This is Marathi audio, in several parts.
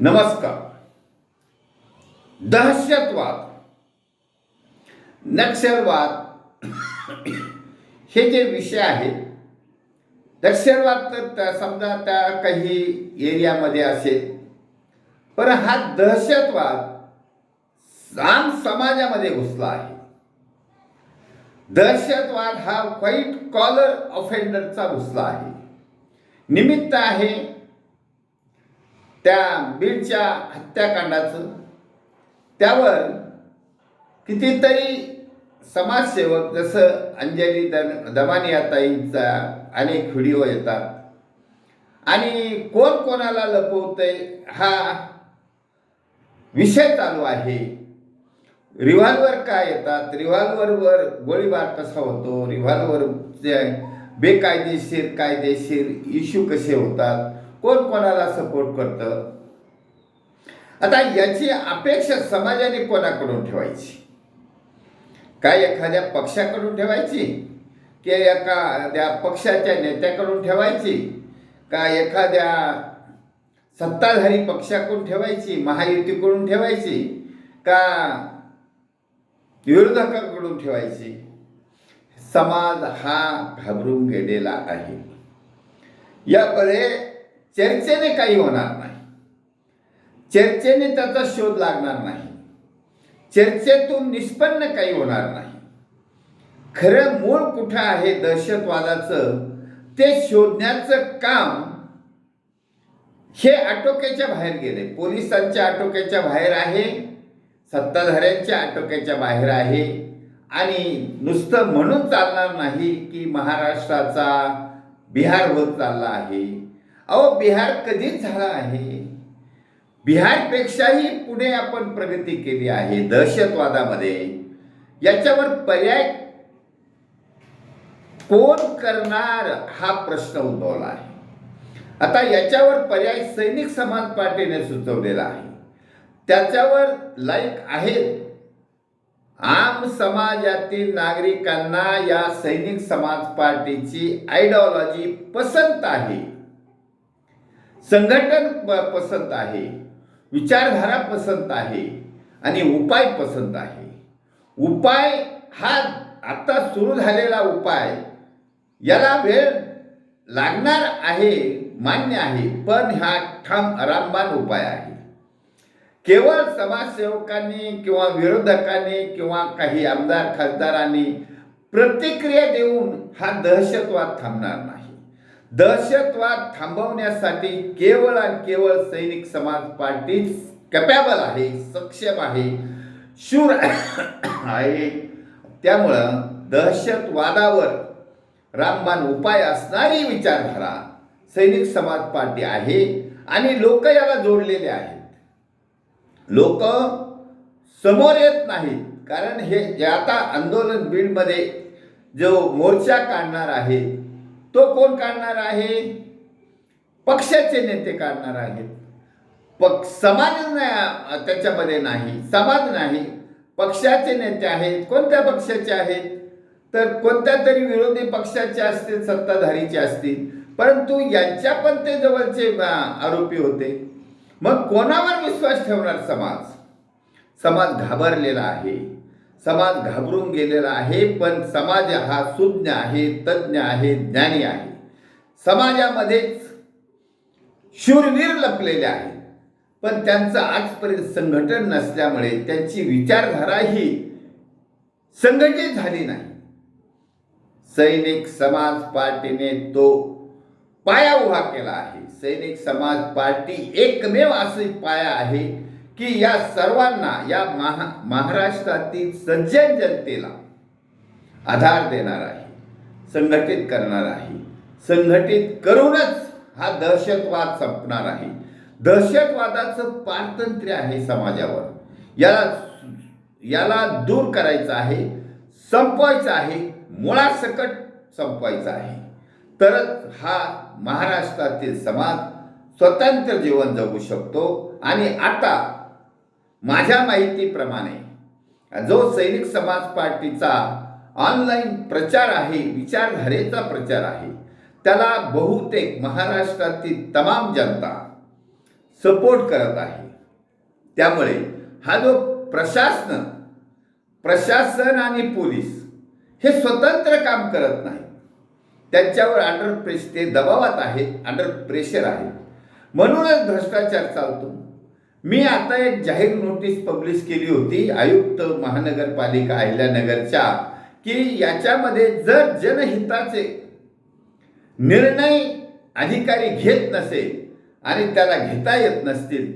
नमस्कार. दहशतवाद. नक्षलवाद. हे जे विषय आहेत नक्षलवाद तर त्या- समजा त्या काही एरियामध्ये असेल पण हा दहशतवाद आम समाजामध्ये घुसला आहे. दहशतवाद हा व्हाईट कॉलर ऑफेंडरचा घुसला आहे. निमित्त आहे त्या बीडच्या हत्याकांडाचं. त्यावर कितीतरी समाजसेवक जसं अंजली दन दमानी ताईंचा अनेक व्हिडिओ येतात. आणि कोण कोणाला लपवतंय हा विषय चालू आहे. रिव्हॉल्वर का येतात? रिव्हॉल्वरवर गोळीबार कसा होतो? रिव्हॉल्वरचे बेकायदेशीर कायदेशीर इश्यू कसे होतात? कोण कोणाला सपोर्ट करतं? आता याची अपेक्षा समाजाने कोणाकडून ठेवायची? काय एखाद्या पक्षाकडून ठेवायची? की एखाद्या पक्षाच्या नेत्याकडून ठेवायची? का एखाद्या सत्ताधारी पक्षाकडून ठेवायची? महायुतीकडून ठेवायची? का विरोधकाकडून ठेवायची? समाज हा घाबरून गेलेला आहे. यामध्ये चर्चेने काही होणार नाही. चर्चेने त्याचा शोध लागणार नाही. चर्चेतून निष्पन्न काही होणार नाही. खरं मूळ कुठं आहे दहशतवादाचं ते शोधण्याचं काम हे आटोक्याच्या बाहेर गेले. पोलिसांच्या आटोक्याच्या बाहेर आहे सत्ताधाऱ्यांच्या आटोक्याच्या बाहेर आहे आणि नुसतं म्हणून चालणार नाही की महाराष्ट्राचा बिहार होत चालला आहे. अहो बिहार कधीच झाला आहे. बिहारपेक्षाही पुढे आपण प्रगती केली आहे दहशतवादामध्ये. याच्यावर पर्याय कोण करणार हा प्रश्न उद्भवला आहे. आता याच्यावर पर्याय सैनिक समाज पार्टीने सुचवलेला आहे. त्याच्यावर लाईक आहेत. आम समाजातील नागरिकांना या सैनिक समाज पार्टीची आयडिओलॉजी पसंत आहे. संघटन प- पसंत आहे विचारधारा पसंत आहे आणि उपाय पसंत आहे. उपाय हा आता सुरू झालेला उपाय याला वेळ लागणार आहे मान्य आहे पण हा ठाम रामबाण उपाय आहे. केवळ समाजसेवकांनी किंवा विरोधकांनी किंवा काही आमदार खासदारांनी प्रतिक्रिया देऊन हा दहशतवाद थांबणार नाही. दहशतवाद थांबवण्यासाठी केवळ आणि केवळ सैनिक समाज पार्टी कॅपेबल आहे सक्षम आहे शूर आहे. त्यामुळं दहशतवादावर रामबाण उपाय असणारी विचारधारा सैनिक समाज पार्टी आहे आणि लोक याला जोडलेले आहेत. लोक समोर येत नाहीत कारण हे जे आता आंदोलन बीडमध्ये जो मोर्चा काढणार आहे तो कोण काढणार आहे? पक्षाचे नेते काढणार आहेत. पक समाज नाही त्याच्यामध्ये नाही समाज नाही. पक्षाचे नेते आहेत. कोणत्या पक्षाचे आहेत? तर कोणत्या तरी विरोधी पक्षाचे असतील सत्ताधारीचे असतील. परंतु यांच्या पण ते जवळचे आरोपी होते. मग कोणावर विश्वास ठेवणार समाज? समाज घाबरलेला आहे. समाज घाबरून गेलेला आहे पण समाज हा सुज्ञ आहे तज्ज्ञ आहे ज्ञानी आहे. समाजामध्येच शूरवीर लपलेले आहेत पण त्यांचं आजपर्यंत संघटन नसल्यामुळे त्यांची विचारधारा ही संघटित झाली नाही. सैनिक समाज पार्टीने तो पाया उभा केला आहे. सैनिक समाज पार्टी एकमेव असे पाया आहे की या सर्वांना या महा महाराष्ट्रातील सज्जन जनतेला आधार देणार आहे संघटित करणार आहे. संघटित करूनच हा दहशतवाद संपणार आहे. दहशतवादाचं पारतंत्र्य आहे समाजावर. याला याला दूर करायचं आहे संपवायचं आहे मुळासकट संपवायचा आहे. तरच हा महाराष्ट्रातील समाज स्वतंत्र जीवन जगू शकतो. आणि आता माझ्या माहितीप्रमाणे जो सैनिक समाज पार्टीचा ऑनलाईन प्रचार आहे विचारधारेचा प्रचार आहे त्याला बहुतेक महाराष्ट्रातील तमाम जनता सपोर्ट करत आहे. त्यामुळे हा जो प्रशासन प्रशासन आणि पोलीस हे स्वतंत्र काम करत नाही. त्यांच्यावर अंडर प्रेश ते दबावात आहेत अंडर प्रेशर आहे म्हणूनच भ्रष्टाचार चालतो. मी आता एक जाहीर नोटीस पब्लिश केली होती आयुक्त महानगरपालिका अहिल्यानगरच्या की याच्यामध्ये जर जनहिताचे निर्णय अधिकारी घेत नसेल आणि त्याला घेता येत नसतील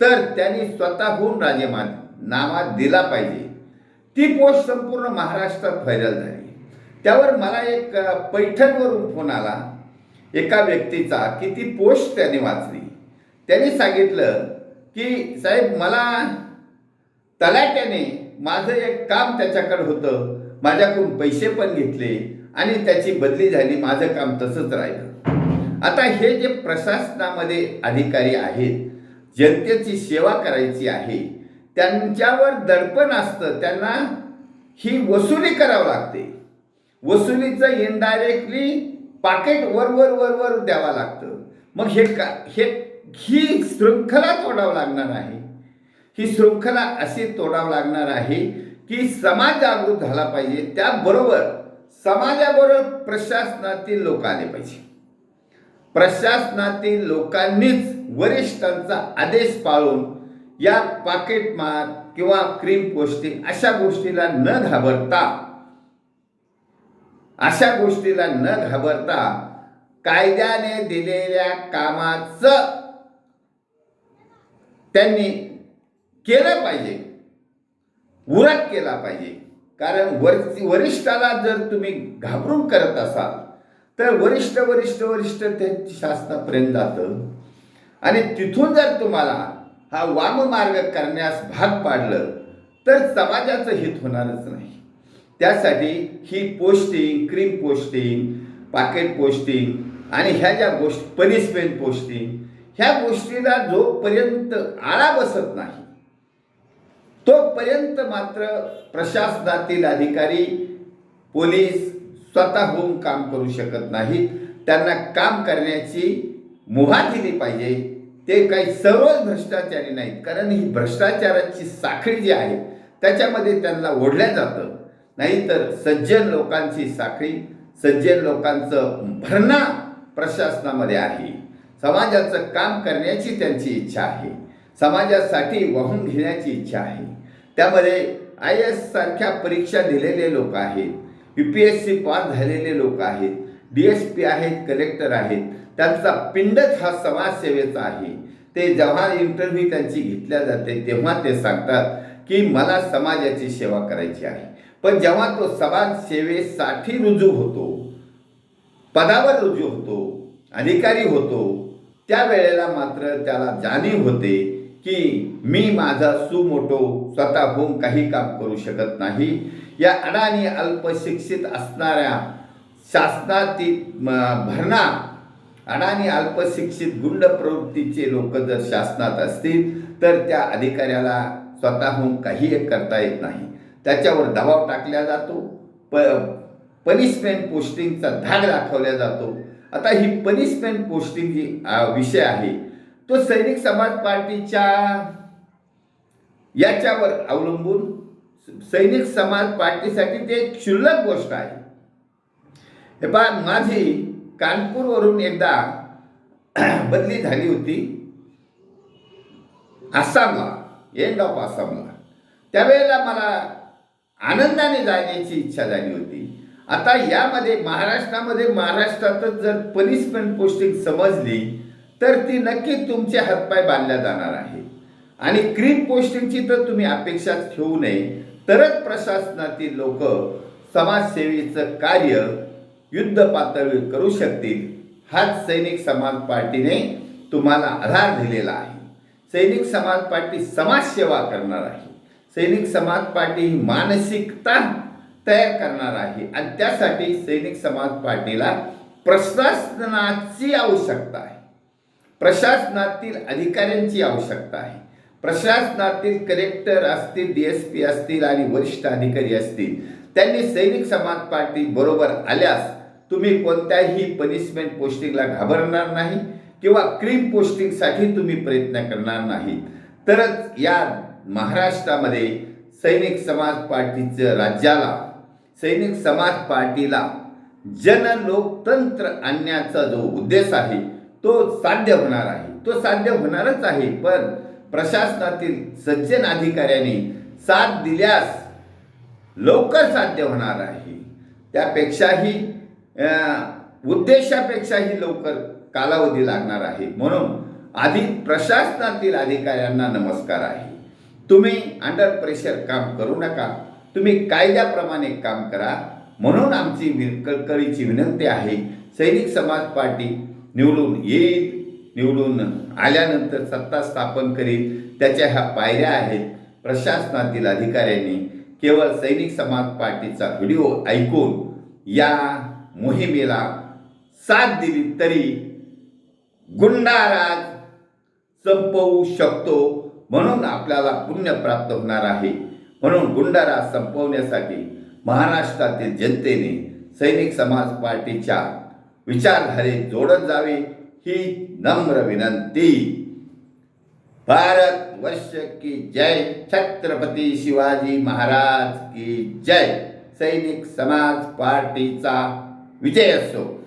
तर त्यांनी स्वतःहून नामा दिला पाहिजे. ती पोस्ट संपूर्ण महाराष्ट्रात व्हायरल झाली. त्यावर मला एक पैठणवरून फोन आला. एका व्यक्तीचा की ती पोस्ट त्याने वाचली. त्यांनी सांगितलं की साहेब मला तलाट्याने माझं एक काम त्याच्याकडे होतं. माझ्याकडून पैसे पण घेतले आणि त्याची बदली झाली माझं काम तसंच राहिलं. आता हे जे प्रशासनामध्ये अधिकारी आहेत जनतेची सेवा करायची आहे त्यांच्यावर दडपण असतं त्यांना ही वसुली करावं लागते. वसुलीचं इनडायरेक्टली पाकेट वर वर वर वर द्यावं लागतं. मग हे का हे ही शृंखला तोडावं लागणार आहे. ही शृंखला अशी तोडावं लागणार आहे की समाज जागृत झाला पाहिजे. त्याबरोबर समाजाबरोबर प्रशासनातील लोक आले पाहिजे. प्रशासनातील लोकांनीच वरिष्ठांचा आदेश पाळून या पाकिट मार किंवा क्रीम गोष्टी अशा गोष्टीला न घाबरता अशा गोष्टीला न घाबरता कायद्याने दिलेल्या कामाचं त्यांनी केलं पाहिजे. उरक केला पाहिजे. कारण वर वरिष्ठाला जर तुम्ही घाबरून करत असाल तर वरिष्ठ वरिष्ठ वरिष्ठ ते शासनापर्यंत जातं. आणि तिथून जर तुम्हाला हा वाममार्ग करण्यास भाग पाडलं तर समाजाचं हित होणारच नाही. त्यासाठी ही posting cream posting packet posting आणि ह्या ज्या गोष्टी पनिशमेंट पोस्टिंग ह्या गोष्टीला जोपर्यंत आळा बसत नाही तोपर्यंत मात्र प्रशासनातील अधिकारी पोलीस स्वतःहून काम करू शकत नाहीत. त्यांना काम करण्याची मुभा दिली पाहिजे. ते काही सर्वच भ्रष्टाचारी नाहीत. कारण ही भ्रष्टाचाराची साखळी जी आहे त्याच्यामध्ये त्यांना ओढल्या जातं. नाहीतर सज्जन लोकांची साखळी सज्जन लोकांचं भरणा प्रशासनामध्ये आहे. समाजाचं काम करण्याची त्यांची इच्छा आहे. समाजासाठी वाहून घेण्याची इच्छा आहे. त्यामध्ये आय एस सारख्या परीक्षा दिलेले लोक आहेत. U P S C pass झालेले लोक आहेत. डी एस पी आहेत कलेक्टर आहेत. त्यांचा पिंडच हा समाजसेवेचा आहे. ते जेव्हा इंटरव्ह्यू त्यांची घेतल्या जाते तेव्हा ते सांगतात की मला समाजाची सेवा करायची आहे. पण जेव्हा तो समाजसेवेसाठी रुजू होतो पदावर रुजू होतो अधिकारी होतो त्यावेळेला मात्र त्याला जाणीव होते की मी माझा सुमोटो स्वतःहून काही काम करू शकत नाही. या अडाणी अल्पशिक्षित असणाऱ्या शासनातील भरणा अडाणी अल्पशिक्षित गुंड प्रवृत्तीचे लोक जर शासनात असतील तर त्या अधिकाऱ्याला स्वतःहून काही एक करता येत नाही. त्याच्यावर दबाव टाकला जातो. प पनिशमेंट पोस्टिंगचा धाग दाखवला जातो. आता ही पनिशमेंट पोस्टिंग जी विषय आहे तो सैनिक समाज पार्टीच्या याच्यावर अवलंबून सैनिक समाज पार्टीसाठी ते एक क्षुल्लक गोष्ट आहे. हे पहा माझी कानपूरवरून एकदा बदली झाली होती. आसामला एंड ऑफ आसामला. त्यावेळेला मला आनंदाने जाण्याची इच्छा झाली होती. आता यामध्ये महाराष्ट्रामध्ये महाराष्ट्रातच जर पनिशमेंट पोस्टिंग समजली तर ती नक्की तुमचे हातपाय बांधल्या जाणार आहे आणि क्रीम पोस्टिंगची तर तुम्ही अपेक्षाच ठेवू नये. तरच प्रशासनातील लोक समाजसेवेचं कार्य युद्ध पातळीवर करू शकतील. हाच सैनिक समाज पार्टीने तुम्हाला आधार दिलेला आहे. सैनिक समाज पार्टी समाजसेवा करणार आहे. सैनिक समाज पार्टी ही मानसिकता तयार करणार आहे. आणि त्यासाठी सैनिक समाज पार्टीला प्रशासनाची आवश्यकता आहे. प्रशासनातील अधिकाऱ्यांची आवश्यकता आहे. प्रशासनातील कलेक्टर असतील डी एस पी असतील आणि वरिष्ठ अधिकारी असतील त्यांनी सैनिक समाज पार्टी बरोबर आल्यास तुम्ही कोणत्याही पनिशमेंट पोस्टिंगला घाबरणार नाही किंवा क्रीम पोस्टिंगसाठी तुम्ही प्रयत्न करणार नाही. तरच या महाराष्ट्रामध्ये सैनिक समाज पार्टीचं राज्याला सैनिक समाज पार्टीला जनलोकतंत्र आणण्याचा जो उद्देश आहे तो साध्य होणार आहे. तो साध्य होणारच आहे पण प्रशासनातील सज्जन अधिकाऱ्यांनी साथ दिल्यास लवकर साध्य होणार आहे. त्यापेक्षाही उद्देशापेक्षाही लवकर कालावधी लागणार आहे. म्हणून आधी प्रशासनातील अधिकाऱ्यांना नमस्कार आहे. तुम्ही अंडर प्रेशर काम करू नका. तुम्ही कायद्याप्रमाणे काम करा. म्हणून आमची कळकळीची विनंती आहे सैनिक समाज पार्टी निवडून येईल निवडून आल्यानंतर सत्ता स्थापन करील. त्याच्या ह्या पायऱ्या आहेत. प्रशासनातील अधिकाऱ्यांनी केवळ सैनिक समाज पार्टीचा व्हिडिओ ऐकून या मोहिमेला साथ दिली तरी गुंडाराज संपवू शकतो. म्हणून आपल्याला पुण्य प्राप्त होणार आहे. म्हणून गुंडारा संपवण्यासाठी महाराष्ट्रातील जनतेने सैनिक समाज पार्टीच्या विचारधारेत जोडत जावे ही नम्र विनंती. भारत वर्ष की जय. छत्रपती शिवाजी महाराज की जय. सैनिक समाज पार्टीचा विजय असो.